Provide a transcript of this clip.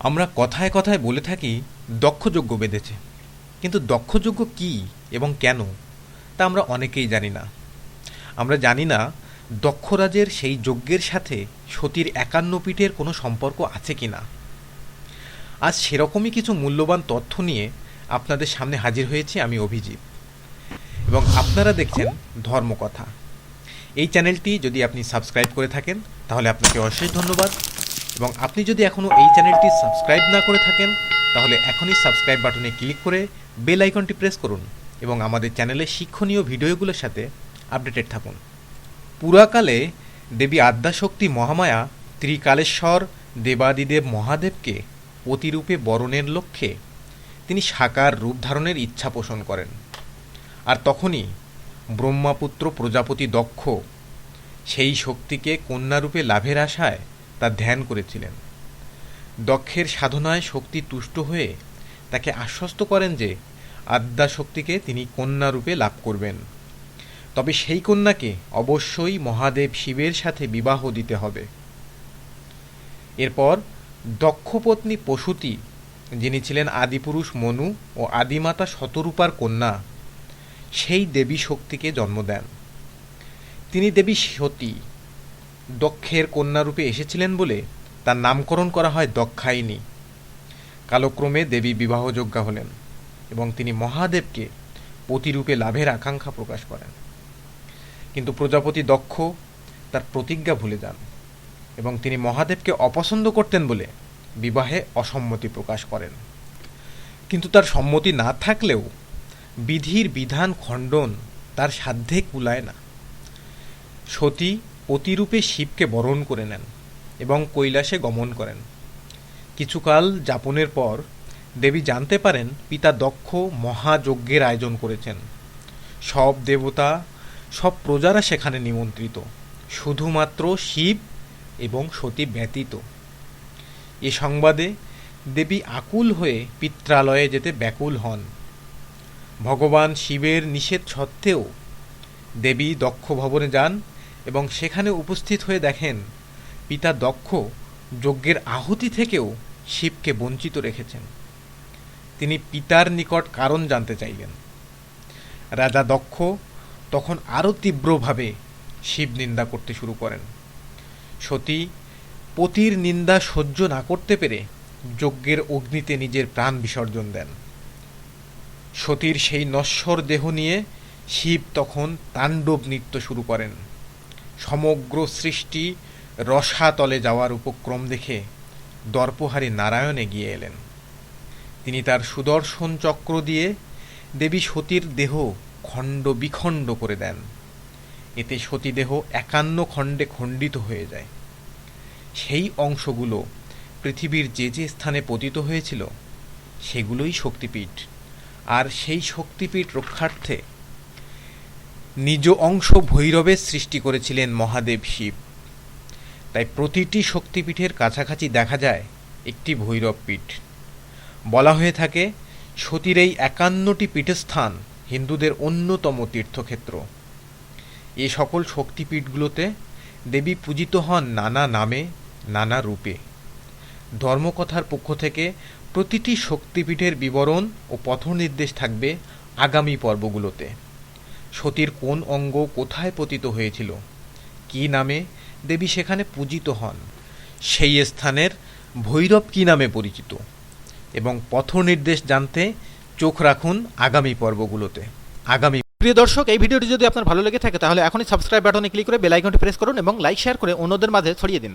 আমরা কথায় কথায় বলে থাকি, দক্ষযজ্ঞ বেঁধেছে। কিন্তু দক্ষযজ্ঞ কী এবং কেন, তা আমরা অনেকেই জানি না। আমরা জানি না দক্ষরাজের সেই যজ্ঞের সাথে সতীর একান্ন পীঠের কোনো সম্পর্ক আছে কি না। আজ সেরকমই কিছু মূল্যবান তথ্য নিয়ে আপনাদের সামনে হাজির হয়েছি আমি অভিজিৎ। এবং আপনারা দেখছেন ধর্মকথা। এই চ্যানেলটি যদি আপনি সাবস্ক্রাইব করে থাকেন, তাহলে আপনাকে অশেষ ধন্যবাদ। এবং আপনি যদি এখনও এই চ্যানেলটি সাবস্ক্রাইব না করে থাকেন, তাহলে এখনই সাবস্ক্রাইব বাটনে ক্লিক করে বেল আইকনটি প্রেস করুন এবং আমাদের চ্যানেলের শিক্ষণীয় ভিডিওগুলোর সাথে আপডেটেড থাকুন। পুরাকালে দেবী আদ্যাশক্তি মহামায়া ত্রিকালেশ্বর দেবাদিদেব মহাদেবকে অতিরূপে বরণের লক্ষ্যে তিনি সাকার রূপ ধারণের ইচ্ছা পোষণ করেন। আর তখনই ব্রহ্মাপুত্র প্রজাপতি দক্ষ সেই শক্তিকে কন্যারূপে লাভের আশায় তার ধ্যান করেছিলেন। দক্ষের সাধনায় শক্তি তুষ্ট হয়ে তাকে আশ্বস্ত করেন যে আদ্যাশক্তিকে তিনি কন্যারূপে লাভ করবেন। তবে সেই কন্যাকে অবশ্যই মহাদেব শিবের সাথে বিবাহ দিতে হবে। এরপর দক্ষপত্নী পশুতি যিনি ছিলেন আদিপুরুষ মনু ও আদিমাতা শতরূপার কন্যা, সেই দেবী শক্তিকে জন্ম দেন। তিনি দেবী সতী দক্ষের কন্যারূপে এসেছিলেন বলে তার নামকরণ করা হয় দক্ষায়িনী। কালক্রমে দেবী বিবাহযোগ্যা হলেন এবং তিনি মহাদেবকে পতিরূপে লাভের আকাঙ্ক্ষা প্রকাশ করেন। কিন্তু প্রজাপতি দক্ষ তার প্রতিজ্ঞা ভুলে যান এবং তিনি মহাদেবকে অপছন্দ করতেন বলে বিবাহে অসম্মতি প্রকাশ করেন। কিন্তু তার সম্মতি না থাকলেও বিধির বিধান খণ্ডন তার সাধ্যে কুলায় না। সতী অতিরূপে শিবকে বরণ করে নেন এবং কৈলাসে গমন করেন। কিছুকাল যাপনের পর দেবী জানতে পারেন পিতা দক্ষ মহাযজ্ঞের আয়োজন করেছেন। সব দেবতা, সব প্রজারা সেখানে নিমন্ত্রিত। শুধুমাত্র শিব এবং সতী ব্যতীত। এ সংবাদে দেবী আকুল হয়ে পিত্রালয়ে যেতে ব্যাকুল হন। ভগবান শিবের নিষেধ সত্ত্বেও দেবী দক্ষ ভবনে যান এবং সেখানে উপস্থিত হয়ে দেখেন, পিতা দক্ষ, যজ্ঞের আহুতি থেকেও শিবকে বঞ্চিত রেখেছেন। তিনি পিতার নিকট কারণ জানতে চাইলেন রাজা দক্ষ তখন আরও তীব্রভাবে শিব নিন্দা করতে শুরু করেন। সতী পতির নিন্দা সহ্য না করতে পেরে যজ্ঞের অগ্নিতে নিজের প্রাণ বিসর্জন দেন। সতীর সেই নশ্বর দেহ নিয়ে শিব তখন তাণ্ডব নৃত্য শুরু করেন। সমগ্র সৃষ্টি রসাতলে যাওয়ার উপক্রম দেখে দর্পহারী নারায়ণ এগিয়ে এলেন। তিনি তার সুদর্শন চক্র দিয়ে দেবী সতীর দেহ খণ্ড বিখণ্ড করে দেন। এতে সতীদেহ একান্ন খণ্ডে খণ্ডিত হয়ে যায়। সেই অংশগুলো পৃথিবীর যে যে স্থানে পতিত হয়েছিল, সেগুলোই শক্তিপীঠ। আর সেই শক্তিপীঠ রক্ষার্থে নিজ অংশ ভৈরবের সৃষ্টি করেছিলেন মহাদেব শিব। তাই প্রতিটি শক্তিপীঠের কাছাকাছি দেখা যায় একটি ভৈরব পীঠ। বলা হয়ে থাকে, সতীর এই একান্নটি পীঠস্থান হিন্দুদের অন্যতম তীর্থক্ষেত্র। এ সকল শক্তিপীঠগুলোতে দেবী পূজিত হন নানা নামে, নানা রূপে। ধর্মকথার পক্ষ থেকে প্রতিটি শক্তিপীঠের বিবরণ ও পথনির্দেশ থাকবে আগামী পর্বগুলোতে। সতীর কোন অঙ্গ কোথায় পতিত হয়েছিল? কী নামে দেবী সেখানে পূজিত হন? সেই স্থানের ভৈরব কী নামে পরিচিত? এবং পথ নির্দেশ জানতে চোখ রাখুন আগামী পর্বগুলোতে। আগামী প্রিয় দর্শক, এই ভিডিওটি যদি আপনার ভালো লেগে থাকে, তাহলে এখনই সাবস্ক্রাইব বাটনে ক্লিক করে বেল আইকনটি প্রেস করুন এবং লাইক শেয়ার করে অন্যদের মাঝে ছড়িয়ে দিন।